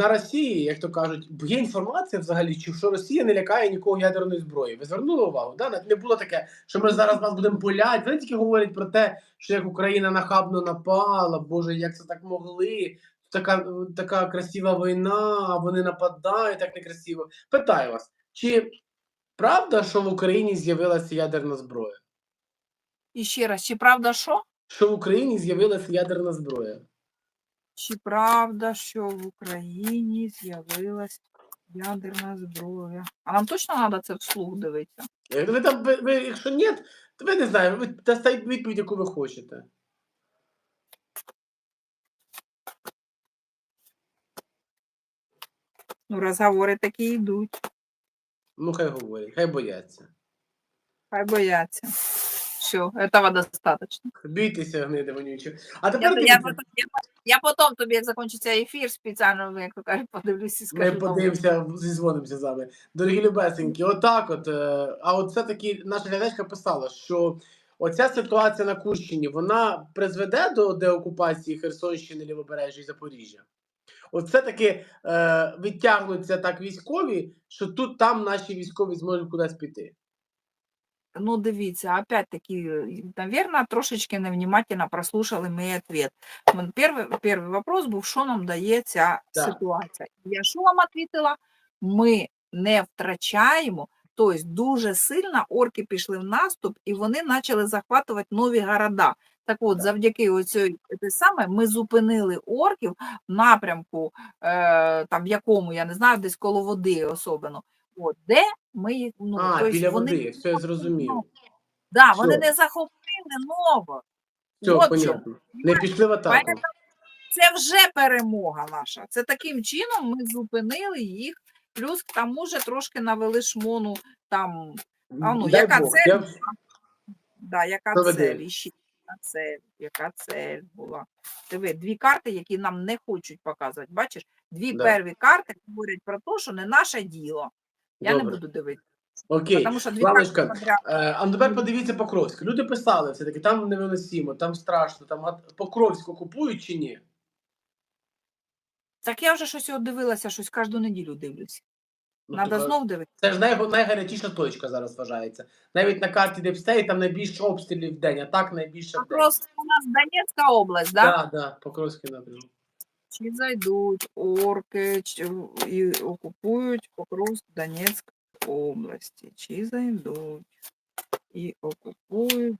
на Росії, як то кажуть, є інформація взагалі, чи що Росія не лякає нікого ядерної зброї. Ви звернули увагу? Да? Не було таке, що ми зараз вас будемо пуляти. Вони тільки говорять про те, що як Україна нахабно напала, Боже, як це так могли. Така, така красива війна, а вони нападають так некрасиво. Питаю вас, чи правда, що в Україні з'явилася ядерна зброя? І ще раз, чи правда що? Що в Україні з'явилася ядерна зброя? Чи правда, що в Україні з'явилась ядерна зброя? А нам точно треба це вслух дивитися? Ви там, ви, ви, якщо ні, то ви не знаю, ви дасте відповідь, яку ви хочете. Ну, розговори такі йдуть. Ну, хай говорять, хай бояться. Хай бояться. Все, этого достаточно. Бійтеся, гниди вонючі. А тепер я, дивіться, потом, я, я потім тобі, як закінчиться ефір, спеціально, як то кажуть, подивлюсь і ми скажу. новину. подивимося, зізвонимося з вами. Дорогі любесенькі, отак от. е, А от все-таки наша глядачка писала, що оця ситуація на Курщині, вона призведе до деокупації Херсонщини, Лівобережжя і Запоріжжя. От все-таки е, відтягнуться так військові, що тут там наші військові зможуть кудись піти. Ну, дивіться, опять-таки, наверное, трошечки невнимательно прослушали мій ответ. Перший, перший вопрос був, що нам дає ця Так. ситуація. Я що вам відповіла? Ми не втрачаємо, тобто дуже сильно орки пішли в наступ, і вони почали захватувати нові города. Так от, Так. завдяки оцій, саме, ми зупинили орків в напрямку, е, там, в якому, я не знаю, десь коло води особливо. От, де ми їх, ну, а, тобто біля вони води, все я зрозумів. Да, вони не захопили ново. Все, От понятно. Не пішли в атаку. Це вже перемога наша. Це таким чином ми зупинили їх. Плюс к тому же трошки навели шмону там, а ну, Дай яка Бог, цель? я- да, яка цель, яка цель, яка цель була. Диви, дві карти, які нам не хочуть показувати. Бачиш, дві Да. перві карти говорять про те, що не наше діло. Я не буду дивитися. Окей. Тому що дві Ланочка. Е, а ну тепер подивіться Покровськ. Люди писали все-таки, там невиносимо, там страшно, там гад- Покровськ окупують чи ні? Так я вже щось дивилася, щось кожну неділю дивлюсь. Ну, Надо тобто, знов дивитися. Це ж най, найгарячіша точка зараз вважається. Навіть на карті Депстей там найбільше обстрілів в день, а так найбільше в день. У нас Донецька область, да? Да, да, Покровський напрямок. Чи зайдуть орки чи, і окупують Покровськ Донецької області? Чи зайдуть і окупують?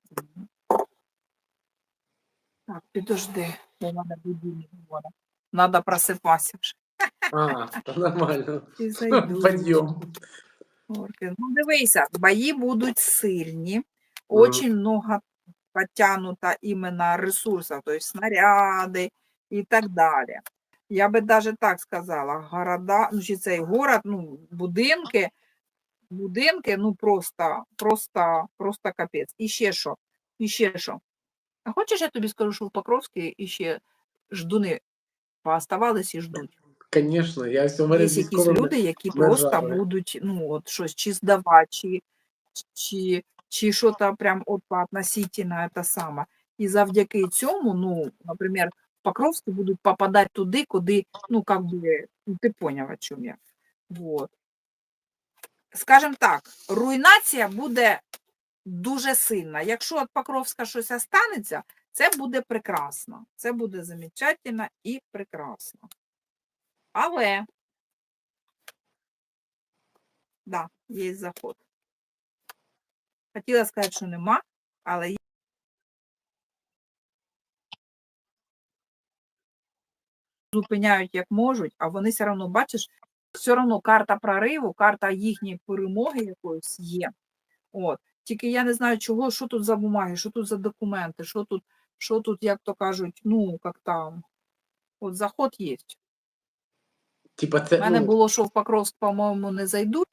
Так, підожди, бо мене будильник говорить. Надо просипатися вже. А, то нормально. Чи зайдуть Подйом. орки? Ну, дивися, бої будуть сильні, очень много потянуто именно ресурсов, то есть снаряди і так далі. Я би даже так сказала, города, ну чи цей город, ну, будинки, будинки, ну просто, просто, просто капець. І ще що? І ще що? А хочеш, я тобі скажу, що в Покровській іще ждуни пооставались і ждуть. Звісно, я все Є якісь люди, які просто жари. будуть ну, от щось чи здавати, чи, чи, чи що то прям от по относительно це саме. І завдяки цьому, ну, наприклад, Покровські будуть попадати туди, куди, ну, как би, ну, ти поняв, о чому я. Вот. Скажем так, руйнація буде дуже сильна. Якщо від Покровська щось останеться, це буде прекрасно. Це буде замечательно і прекрасно. Але да, є заход. Хотіла сказати, що нема, але є. Зупиняють як можуть, а вони все одно, бачиш, все одно карта прориву, карта їхньої перемоги якоїсь є. От. Тільки я не знаю, чого, що тут за бумаги, що тут за документи, що тут, що тут, як то кажуть, ну, як там. От заход є. Типа У мене ну, було, що в Покровськ, по-моєму, не зайдуть.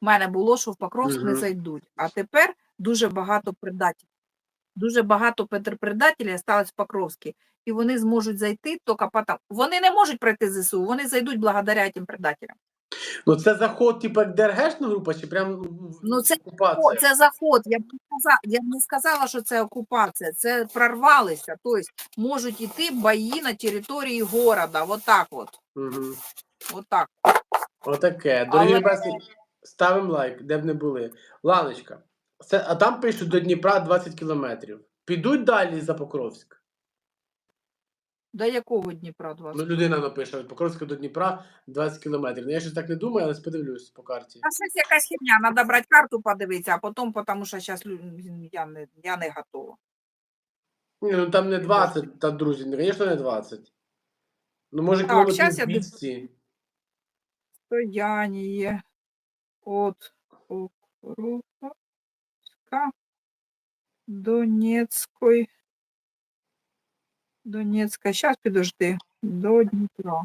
У мене було, що в Покровськ не зайдуть. А тепер дуже багато предателів. Дуже багато предателів осталось в Покровській. І вони зможуть зайти тільки потом. Вони не можуть пройти ЗСУ, вони зайдуть благодаря тим предателям. ну це заход, типа як ДРГшна група, чи прям Ну, це- окупація? Це заход. Я б не сказала, я б не сказала, що це окупація. Це прорвалися. Тобто можуть йти бої на території города. Вот так от. Угу. Отак. Отаке. Дорогі Але- ставимо лайк, де б не були. Ланочка, це, а там пишуть до Дніпра 20 кілометрів. Підуть далі за Покровськ. До якого Дніпра 20? Ну, людина напише від Покровська до Дніпра 20 кілометрів. Ну, я щось так не думаю, але подивлюсь по карті. А щось якась херня, треба брати карту, подивитися, а потім, тому що зараз я не, я не готова. Ні, ну там не 20, та друзі, ну, звісно, не 20. Ну, може, Так, кілометрів щас я 200. Стояние от Покровска Донецької. Донецька. Сейчас підожди. До Дніпра.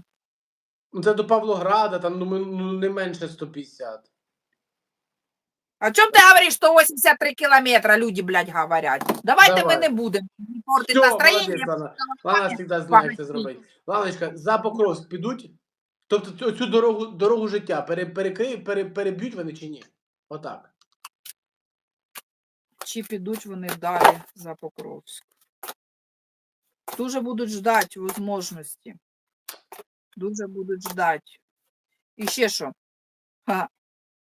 Ну, це до Павлограда, там ну, ну, не менше 150. А чому ти говориш 183 кілометра, люди, блядь, говорять? Давайте Давай. ми не будемо портити настроєння. Лана. Завжди знає, це зробити. Ланочка, за Покровськ підуть? Тобто цю- цю дорогу, дорогу життя пере, перекриють, пере, переб'ють вони чи ні? Отак. Чи підуть вони далі за Покровськ? Дуже будуть ждати можливості. Дуже будуть ждати. І ще що? Ха.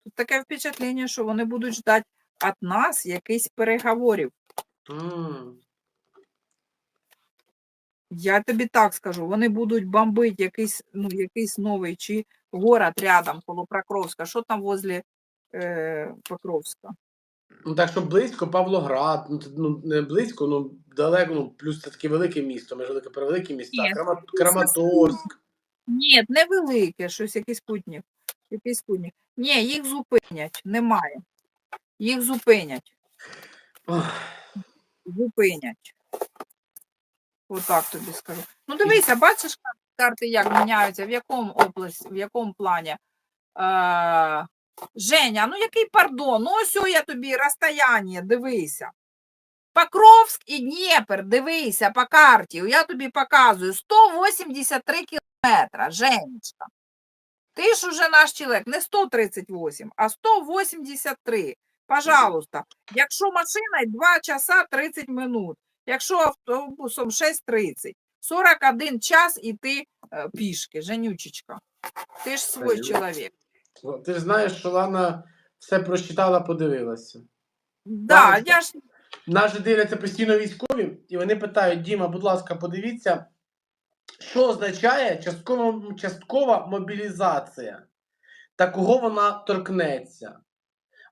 Тут таке впечатлення, що вони будуть ждати від нас якихось переговорів. М. Я тобі так скажу, вони будуть бомбити якийсь, ну, якийсь новий чи город рядом коло Покровська. Що там возле е, Покровська? Ну так, що близько Павлоград, ну, це, ну не близько, ну далеко, ну плюс це таке велике місто, ми ж велике великі міста. Ні, Крама, Краматорськ. Ні, невелике, щось якийсь путник. Якийсь путник. Ні, їх зупинять, немає. Їх зупинять, Ох, зупинять. Отак тобі скажу. Ну дивися, бачиш карти, як міняються, в якому області, в якому плані. Е, Женя, ну який пардон? Ну ось я тобі розстояння, дивися. Покровськ і Дніпр, дивися по карті. Я тобі показую 183 кілометра, Женечка. Ти ж уже наш чоловік, не 138, а 183. Пожалуйста. Якщо машиною 2 часа 30 минут, якщо автобусом 6.30, 41 час іти е, пішки, Женючечка. Ти ж Понятно. чоловік. Ну, Ти ж знаєш, що Лана все прочитала, подивилася. Да, я ж Нас же дивляться постійно військові, і вони питають: Діма, будь ласка, подивіться, що означає часткова, часткова мобілізація та кого вона торкнеться.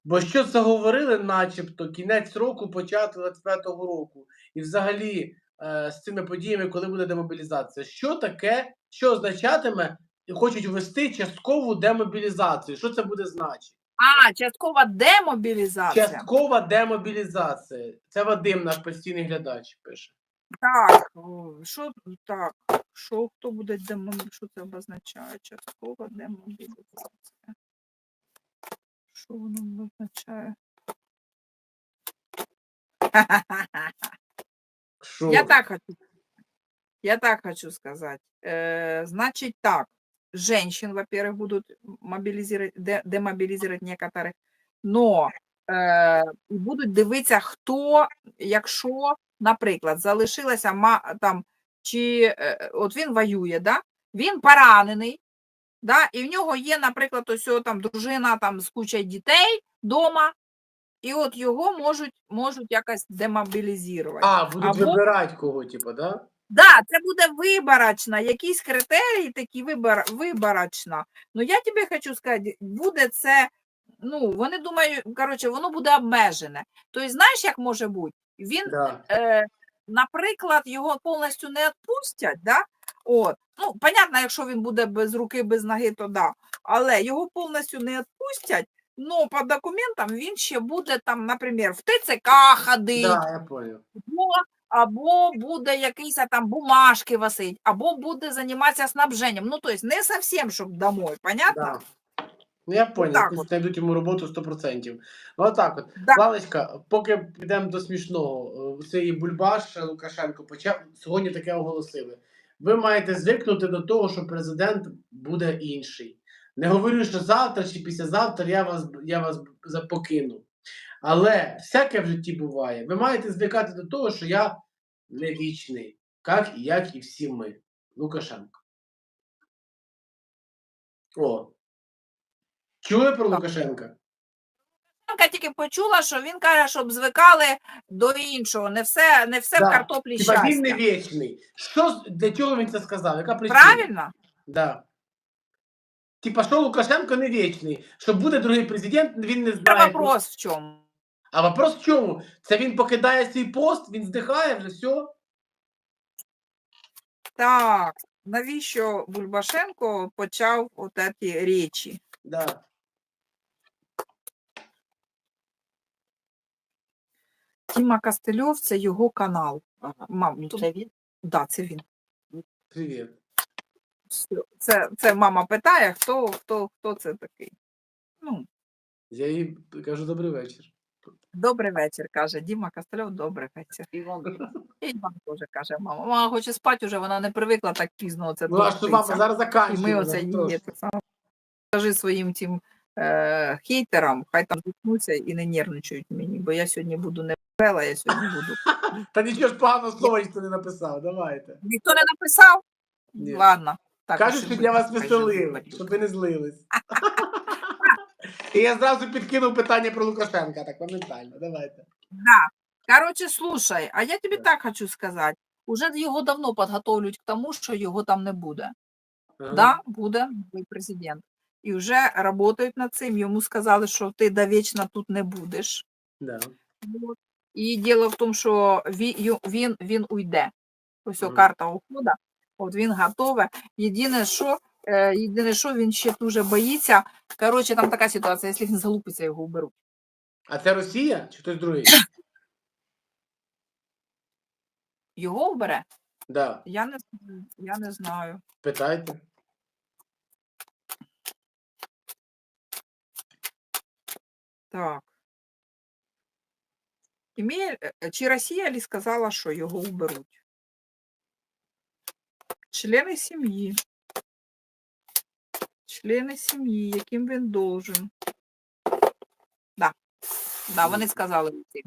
Бо що це говорили, начебто, кінець року, початок 25-го року, і взагалі е, з цими подіями, коли буде демобілізація. Що таке, що означатиме, хочуть ввести часткову демобілізацію? Що це буде значити? а, часткова демобілізація. Часткова демобілізація. Це Вадим, наш постійний глядач, пише. Так, о, що так? Що хто буде демобілізація? Що це обозначає? Часткова демобілізація. Що воно обозначає? Що? Я так хочу. Я так хочу сказать. Э, значит так, женщин, во-первых, будут мобилизировать, де- демобилизировать некоторых, но е, будуть дивитися, хто, якщо, наприклад, залишилася ма, там, чи е, от він воює, да? він поранений, да? і в нього є, наприклад, ось о, там дружина там, з кучою дітей вдома, і от його можуть, можуть якось демобілізувати. А, будуть Або- вибирати кого, типу, да? Да, це буде виборочно, якісь критерії такі вибор, виборочно. Ну я тобі хочу сказати, буде це, ну, вони думають, коротше, воно буде обмежене. Тобто, знаєш, як може бути? Він, Да. е, наприклад, його повністю не відпустять, да? От. Ну, понятно, якщо він буде без руки, без ноги, то да. Але його повністю не відпустять, ну, по документам він ще буде там, наприклад, в ТЦК ходить, Да, я понял. Або, буде якийсь там бумажки висить, або буде займатися снабженням. Ну, тобто не зовсім, щоб домой, понятно? Да. Ну, я понял, так от. знайдуть йому роботу 100%. Ну, отак от. Да. Лалечка, поки підемо до смішного, е, цей Бульбаш Лукашенко почав, сьогодні таке оголосили. Ви маєте звикнути до того, що президент буде інший. Не говорю, що завтра чи післязавтра я вас, я вас покину. Але всяке в житті буває. Ви маєте звикати до того, що я не вічний, як, і як і всі ми. Лукашенко. О. Чули про. Лукашенка? Я тільки почула, що він каже, щоб звикали до іншого. Не все, не все Да. в картоплі Типа щастя. він не вічний. Що для чого він це сказав? Яка причина? Правильно? Да. Типа, що Лукашенко не вічний, що буде другий президент, він не Це знає. вопрос в чому. А вопрос в чому? Це він покидає свій пост, він здихає вже все. Так, навіщо Бульбашенко почав от ці речі? Да. Тіма Костельов це його канал. Ага. Мам, Ну, тут- це він? да, це він. Привіт. Це, це мама питає, хто, хто, хто це такий. Ну, Я їй кажу добрий вечір. добрий вечір, каже Діма Костельов, добрий вечір. І Іван теж каже, мама, мама хоче спати вже, вона не привикла так пізно це Ну а що мама зараз І ми оце її трошки. Скажи своїм тим е, хейтерам, хай там зіткнуться і не нервничають мені, бо я сьогодні буду не весела, я сьогодні буду. Та нічого ж поганого слова ніхто не написав, давайте. Ніхто не написав? Ні. Ладно. Так, Кажуть, уж і щоб я вас живуть. щоб ви не злились. І я зразу підкинув питання про Лукашенка, так моментально. Давайте. Да. Короче, слушай, а я тобі Так. так хочу сказати. Уже його давно підготовлюють к тому, що його там не буде. Ага. Да, буде новий президент. І вже працюють над цим. Йому сказали, що ти довічно тут не будеш. Да. Вот. І діло в тому, що він, він, він уйде. Ось Мгм. карта ухода. От він готове. Єдине, що, е, єдине, що він ще дуже боїться. Коротше, там така ситуація, якщо він залупиться, його вберуть. А це Росія чи хтось другий? Його вбере? Да. Я не, я не знаю. Питайте. Так. Е, чи Росія сказала, що його уберуть? Члени сім'ї. Члени сім'ї, яким він должен. Да. Да, вони сказали. всі.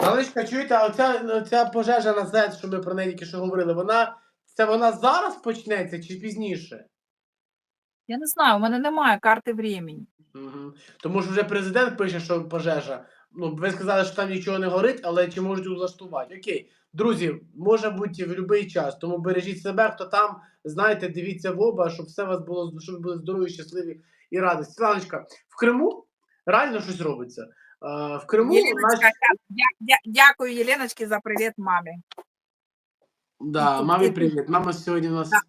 Малишка, чуєте, а оця, оця пожежа на ЗЕЦ, що ми про неї тільки що говорили, вона це вона зараз почнеться чи пізніше? Я не знаю, у мене немає карти времени. Угу. Тому що вже президент пише, що пожежа. Ну, ви сказали, що там нічого не горить, але чи можуть влаштувати? Окей, друзі, може бути в будь-який час. Тому бережіть себе, хто там, знаєте, дивіться в оба, щоб все у вас було щоб ви були здорові, щасливі і радісні. Світланочка, в Криму реально щось робиться. А, в Криму Єленочка, наші... дя- дя- дякую Єленочці за привіт мамі. да, мамі привіт. Мама сьогодні у нас. Да.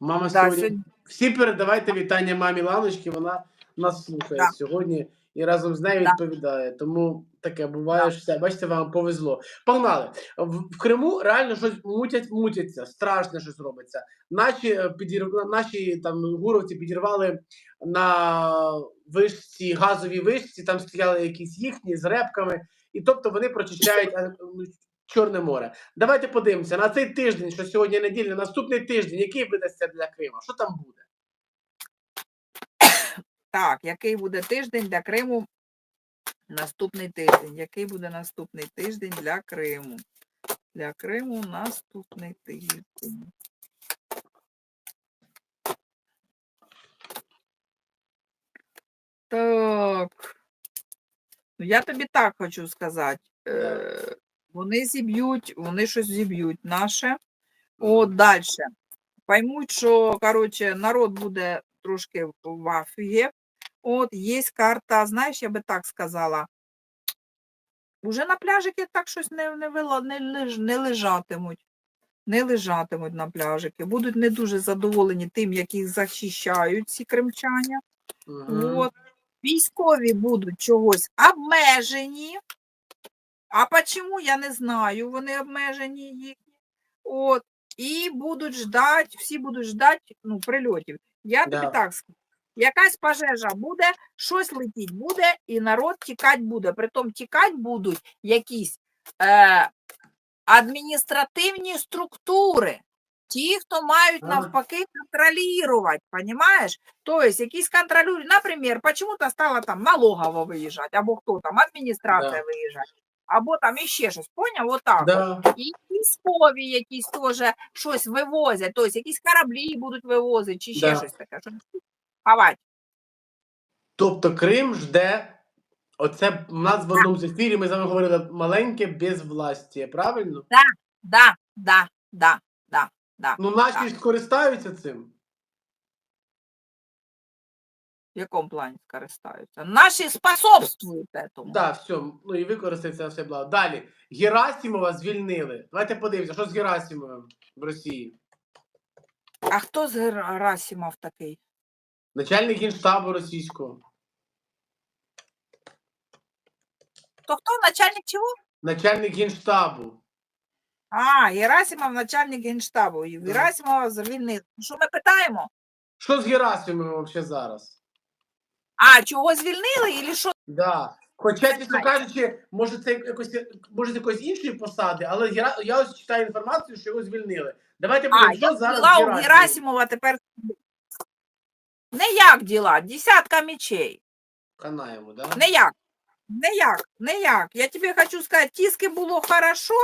Мама Да, сьогодні. сьогодні- Всі передавайте вітання мамі Ланочки, вона нас слухає Да. сьогодні і разом з нею Да. відповідає. Тому таке буває, що все. Бачите, вам повезло. Погнали. В, в Криму реально щось мутять, мутяться, страшне щось робиться. Наші е, підір... наші там гуровці підірвали на вишці, газовій вишці, там стояли якісь їхні з репками, і тобто вони прочищають е, Чорне море. Давайте подивимося на цей тиждень, що сьогодні неділя, наступний тиждень, який видасться для Крима? Що там буде? Так, який буде тиждень для Криму? Наступний тиждень. Який буде наступний тиждень для Криму? Для Криму наступний тиждень. Так. Ну, я тобі так хочу сказати. Е, вони зіб'ють, вони щось зіб'ють наше. От далі. Поймуть, що коротше, народ буде трошки в афігі. От є карта, знаєш, я би так сказала. Уже на пляжики так щось не, не, вила- не, леж- не лежатимуть. Не лежатимуть на пляжики. Будуть не дуже задоволені тим, як їх захищають ці кримчані. Мгм. От. Військові будуть чогось обмежені. А чому я не знаю, вони обмежені їхні. От. І будуть ждати, всі будуть ждати ну, прильотів. Я тобі Да. так скажу. Якась пожежа буде, щось летіть буде, і народ тікати буде. Притом тікати будуть якісь е, адміністративні структури. Ті, хто мають навпаки контролювати, понимаешь? То есть якісь контролюють, наприклад, почему-то стала там налогова виїжджати, або хто там, адміністрація Да. виїжджати, або там іще щось, поняв? Вот так. Да. І військові якісь теж щось вивозять, тобто якісь кораблі будуть вивозити, чи ще Да. щось таке. Ховати. Тобто Крим жде. Оце у нас в одному з ефірі ми з вами говорили маленьке безвластя, правильно? Так, Да, да, да, да. Ну, наші ж скористаються цим. В якому плані скористаються? Наші способствують этому. Так, все, ну і використається все благо. Далі. Герасимова звільнили. Давайте подивимося, що з Герасимовим в Росії. А хто з Герасимов такий? Начальник генштабу російського. То хто начальник чого? Начальник генштабу. А, Герасимов начальник генштабу. І Герасимова звільнили. Що ми питаємо? Що з Герасимовим взагалі зараз? А, чого звільнили? Ілі що? Да. Хоча, чесно кажучи, може це якось може з якоїсь іншої посади, але Гера... я ось читаю інформацію, що його звільнили. Давайте А, я що зараз у Герасимова тепер. Не як діла, десятка мечей. Канаємо, да? Не як. Не як, не як. Я тобі хочу сказати, тіски було хорошо,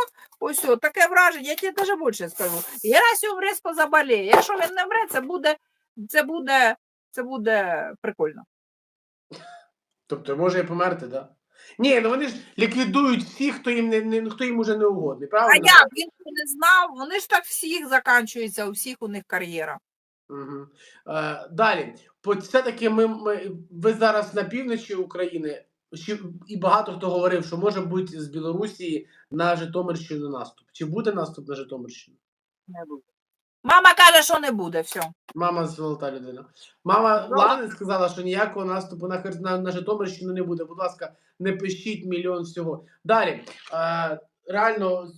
ось о, таке враження, я тобі навіть більше скажу. Герасимов різко заболіє. Якщо він не вмре, це буде, це буде, це буде прикольно. Тобто може і померти, так? Да? Ні, ну вони ж ліквідують всіх, хто їм не, не хто їм уже не угодний, А як? Він не знав, вони ж так всіх заканчуються, у всіх у них кар'єра. Угу. Е, далі, все-таки ми, ми, ви зараз на півночі України, ще, і багато хто говорив, що може бути з Білорусі на Житомирщину наступ. Чи буде наступ на Житомирщину? Не буде. Мама каже, що не буде, все. Мама золота людина. Мама Лани сказала, що ніякого наступу на, на, на Житомирщину не буде. Будь ласка, не пишіть мільйон всього. Далі. Е, реально,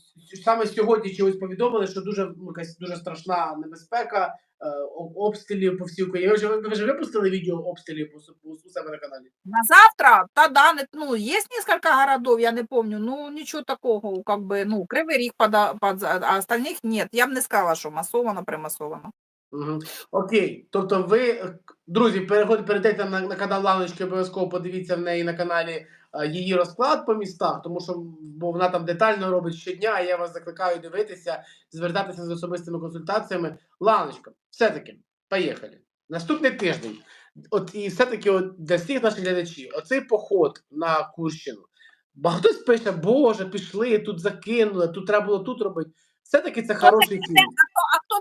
саме сьогодні чогось повідомили, що дуже ну, якась дуже страшна небезпека е, обстрілів по всій Україні. Ви вже, ви вже випустили відео обстрілів по, по, себе на каналі? На завтра, та да, не- ну, есть несколько городов, я не помню, ну, ничего такого, как бы, ну, Кривий Ріг, под, под, а остальных нет. Я б не сказала, що масовано, примасовано. Угу. Окей, тобто ви, друзі, переходьте, перейдете на, на канал Ланочки, обов'язково подивіться в неї на каналі її розклад по містах, тому що бо вона там детально робить щодня, і я вас закликаю дивитися, звертатися з особистими консультаціями. Ланочка, все-таки, поїхали. Наступний тиждень. От і все-таки от для всіх наших глядачів, оцей поход на Курщину. Багато хтось пише, Боже, пішли, тут закинули, тут треба було тут робити. Все-таки це хороший фільм.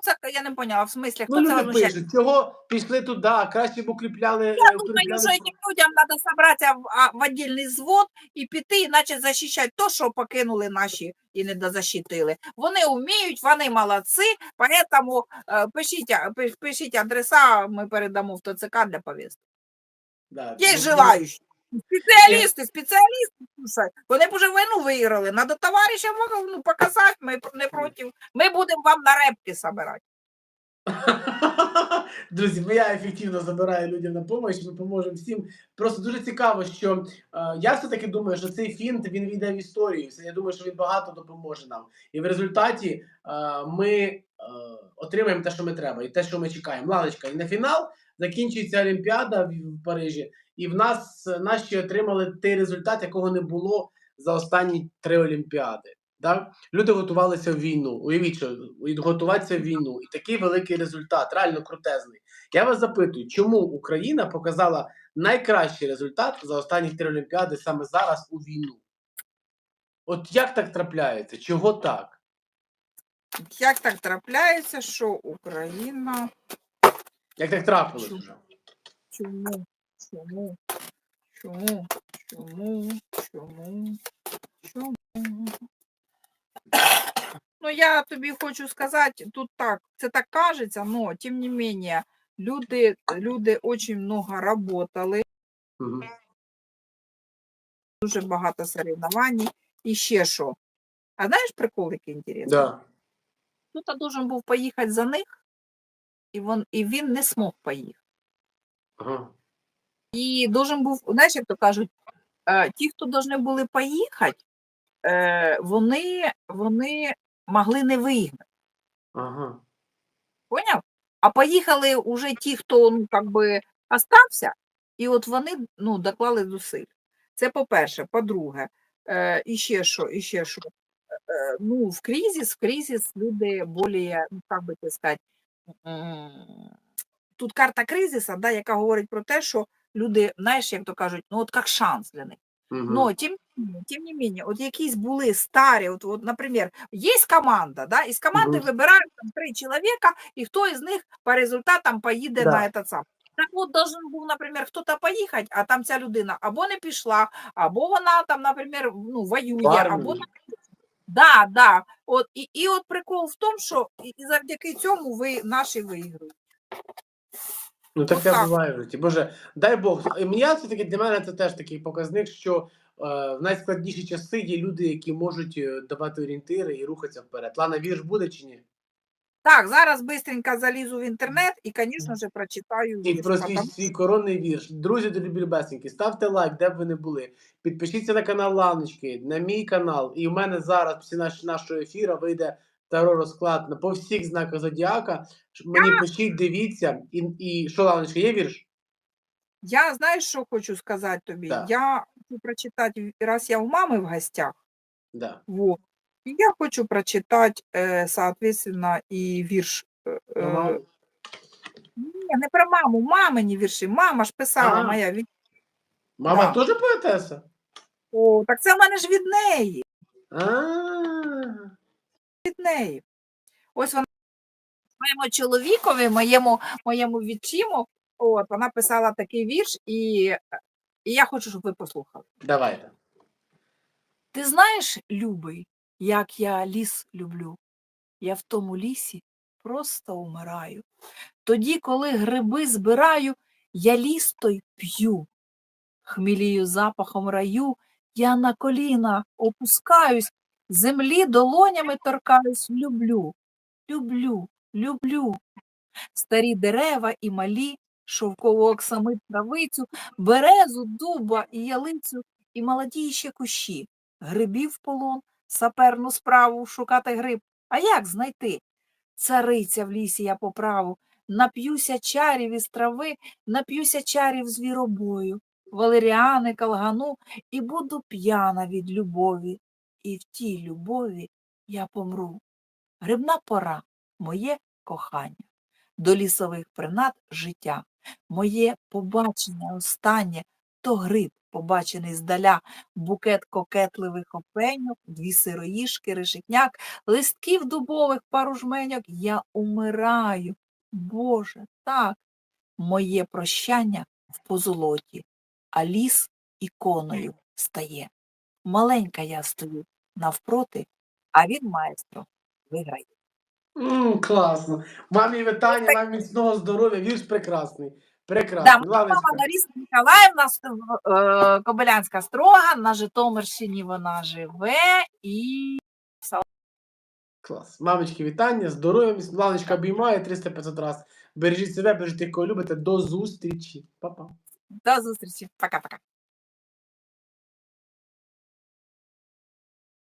Хто це, я не поняла, в смислі, хто Ну, це пишуть, чого пішли туди, краще б укріпляли. Я думаю, що этим людям треба зібратися в, в отдельний звод і піти, і почати захищати то, що покинули наші і не дозащитили. Вони вміють, вони молодці, поэтому е, пишіть, пишіть адреса, ми передамо в ТЦК для повістки. Да, Є ну, желаючі. Спеціалісти, спеціалісти, вони б уже війну виграли. Надо товаришам ну, показати, ми не проти. Ми будемо вам на репки собирати. Друзі, бо я ефективно забираю людям на допомогу, ми поможемо всім. Просто дуже цікаво, що е, я все-таки думаю, що цей фінт він війде в історію. Я думаю, що він багато допоможе нам. І в результаті е, ми е, отримаємо те, що ми треба, і те, що ми чекаємо. Ланочка, і на фінал закінчується Олімпіада в Парижі, і в нас наші отримали той результат, якого не було за останні три Олімпіади. Так? Люди готувалися в війну. Уявіть, що готуватися в війну, і такий великий результат, реально крутезний. Я вас запитую, чому Україна показала найкращий результат за останні три Олімпіади саме зараз у війну? От як так трапляється? Чого так? Як так трапляється, що Україна Як так трапилось вже? Чому? Чому? Чому? Чому? Чому? Чому? Ну, я тобі хочу сказати, тут так, це так кажеться, но тим не менее, люди, люди очень много работали, Угу. дуже багато соревнований. І ще що? А знаєш прикол, який інтересний? Да. Хто-то должен був поїхати за них, і, він, і він не смог поїхати. Ага. І должен був, знаєш, як то кажуть, е, ті, хто повинні були поїхати, е, вони, вони могли не виїхати. Ага. Поняв? А поїхали вже ті, хто ну, как би, остався, і от вони ну, доклали зусиль. Це по-перше. По-друге, е, і ще що, і ще що. э, ну, в кризис, в кризис люди более, ну, как би це сказати, тут карта кризиса, да, яка говорить про те, що люди, знаєш, як то кажуть, ну от як шанс для них. Мгм. Но тем, тем не менее, от якісь були старі, от, от, наприклад, є команда, да, із команди Мгм. вибирають там, три чоловіка, і хто із них по результатам поїде Да. на этот сам. Так от должен був, наприклад, хто-то поїхати, а там ця людина або не пішла, або вона там, наприклад, ну, воює, В або. Да, да. От, і, і от прикол в тому, що і завдяки цьому ви наші виграють. Ну таке Отак. буває в житті. Боже, дай Бог. І мені це таки для мене це теж такий показник, що е, в найскладніші часи є люди, які можуть е, давати орієнтири і рухатися вперед. Лана, вірш буде чи ні? Так, зараз бистренько залізу в інтернет і, звісно ж, прочитаю І вірш, про свій, свій коронний вірш. Друзі, любі любесеньки, ставте лайк, де б ви не були. Підпишіться на канал Ланочки, на мій канал. І в мене зараз після наш, нашого ефіру вийде таро розклад на по всіх знаках зодіака. Мені пишіть, дивіться. І, і що, Ланочка, є вірш? Я знаєш, що хочу сказати тобі? Так. Я хочу прочитати, раз я у мами в гостях, Да. во, і я хочу прочитати, е, соответственно, і вірш. е, Ну, е, Ні, не про маму, мамині вірші. Мама ж писала А. моя. від- Мама да. теж поетеса? О, так це в мене ж від неї. А, від неї. Ось вона моєму чоловікові, моєму, моєму відчиму, от, вона писала такий вірш, і, і я хочу, щоб ви послухали. Давайте. Ти знаєш, любий, як я ліс люблю? Я в тому лісі просто умираю. Тоді, коли гриби збираю, я ліс той п'ю. Хмілію запахом раю, я на коліна опускаюсь, землі долонями торкаюсь, люблю, люблю, люблю. Старі дерева і малі, шовкову оксамит травицю, березу, дуба і ялицю, і молоді ще кущі, грибів полон, саперну справу шукати гриб. А як знайти? Цариця в лісі я поправу, нап'юся чарів із трави, нап'юся чарів звіробою, валеріани калгану, і буду п'яна від любові, і в тій любові я помру. Грибна пора, моє кохання, до лісових принад життя, моє побачення останнє, то гриб, побачений здаля, букет кокетливих опеньок, дві сироїшки, решетняк, листків дубових пару жменьок, я умираю. Боже, так, моє прощання в позолоті, а ліс іконою стає. Маленька я стою навпроти, а він маестро виграє. М, класно. Мамі вітання, вам міцного здоров'я. Вірш прекрасний. Да, Прекрасний. моя Ланочка. мама Лариса Ніколаївна е, Кобилянська строга, на Житомирщині вона живе і Клас. Мамочки, вітання, здоров'я. міць- Ланочка обіймає 300-500 разів. Бережіть себе, бережіть тих, кого любите. До зустрічі. Па-па. до зустрічі. Пока-пока.